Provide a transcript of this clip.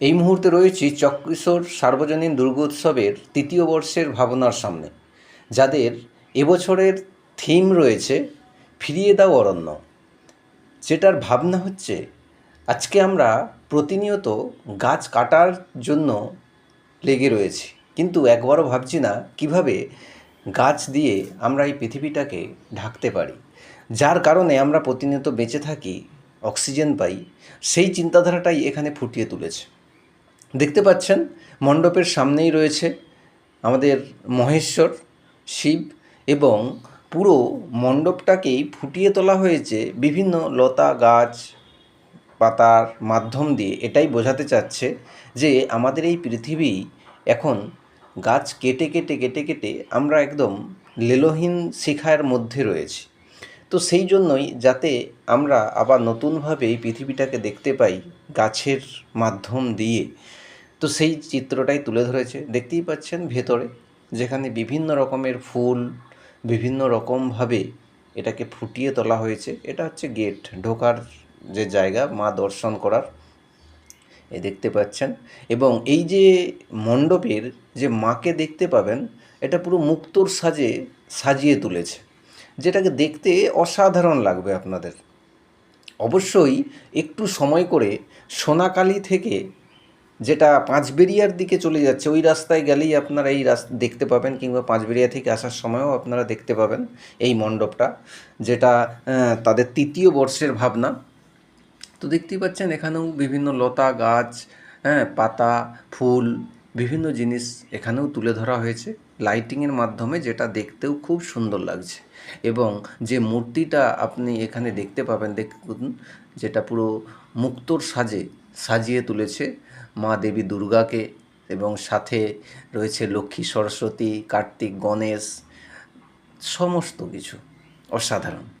এই মুহূর্তে রয়েছি চক্রেশ্বর সার্বজনীন দুর্গোৎসবের তৃতীয় বর্ষের ভাবনার সামনে, যাদের এবছরের থিম রয়েছে ফিরিয়ে দাও অরণ্য। যেটার ভাবনা হচ্ছে, আজকে আমরা প্রতিনিয়ত গাছ কাটার জন্য লেগে রয়েছি। কিন্তু একবারও ভাবছি না কীভাবে গাছ দিয়ে আমরা এই পৃথিবীটাকে ঢাকতে পারি। যার কারণে আমরা প্রতিনিয়ত বেঁচে থাকি, অক্সিজেন পাই, সেই চিন্তাধারাটাই এখানে ফুটিয়ে তুলেছে। দেখতে পাচ্ছেন, মণ্ডপের সামনেই রয়েছে আমাদের মহেশ্বর, শিব এবং পুরো মণ্ডপটাকেই ফুটিয়ে তোলা হয়েছে বিভিন্ন লতা, গাছ, পাতার মাধ্যম দিয়ে। এটাই বোঝাতে চাচ্ছে যে আমাদের এই পৃথিবী এখন গাছ কেটে কেটে কেটে কেটে আমরা একদম লেলোহীন শিখার মধ্যে রয়েছি। তো সেই জন্যই যাতে আমরা আবার নতুনভাবে এই পৃথিবীটাকে দেখতে পাই গাছের মাধ্যম দিয়ে। তো সেই চিত্রটাই তুলে ধরেছে। দেখতেই পাচ্ছেন ভেতরে, যেখানে বিভিন্ন রকমের ফুল, বিভিন্ন রকমভাবে এটাকে ফুটিয়ে তোলা হয়েছে। এটা হচ্ছে গেট, ঢোকার যে জায়গা, মা দর্শন করার। এ দেখতে পাচ্ছেন। এবং এই যে মণ্ডপের যে মাকে দেখতে পাবেন, এটা পুরো মুক্তোর সাজে সাজিয়ে তুলেছে। যেটাকে দেখতে অসাধারণ লাগবে আপনাদের। অবশ্যই একটু সময় করে সোনাকালি থেকে যেটা পাঁচবেরিয়ার দিকে চলে যাচ্ছে, ওই রাস্তায় গেলেই আপনারা এই রাস্তা দেখতে পাবেন কিংবা পাঁচবেরিয়া থেকে আসার সময়ও আপনারা দেখতে পাবেন এই মণ্ডপটা, যেটা তাদের তৃতীয় বর্ষের ভাবনা। তো দেখতেই পাচ্ছেন এখানেও বিভিন্ন লতা গাছ হ্যাঁ পাতা, ফুল বিভিন্ন জিনিস এখানেও তুলে ধরা হয়েছে। লাইটিংয়ের মাধ্যমে যেটা দেখতেও খুব সুন্দর লাগছে। এবং যে মূর্তিটা আপনি এখানে দেখতে পাবেন, দেখুন, যেটা পুরো মুক্তোর সাজে সাজিয়ে তুলেছে মা দেবী দুর্গাকে এবং সাথে রয়েছে লক্ষ্মী, সরস্বতী, কার্তিক, গণেশ, সমস্ত কিছু। অসাধারণ।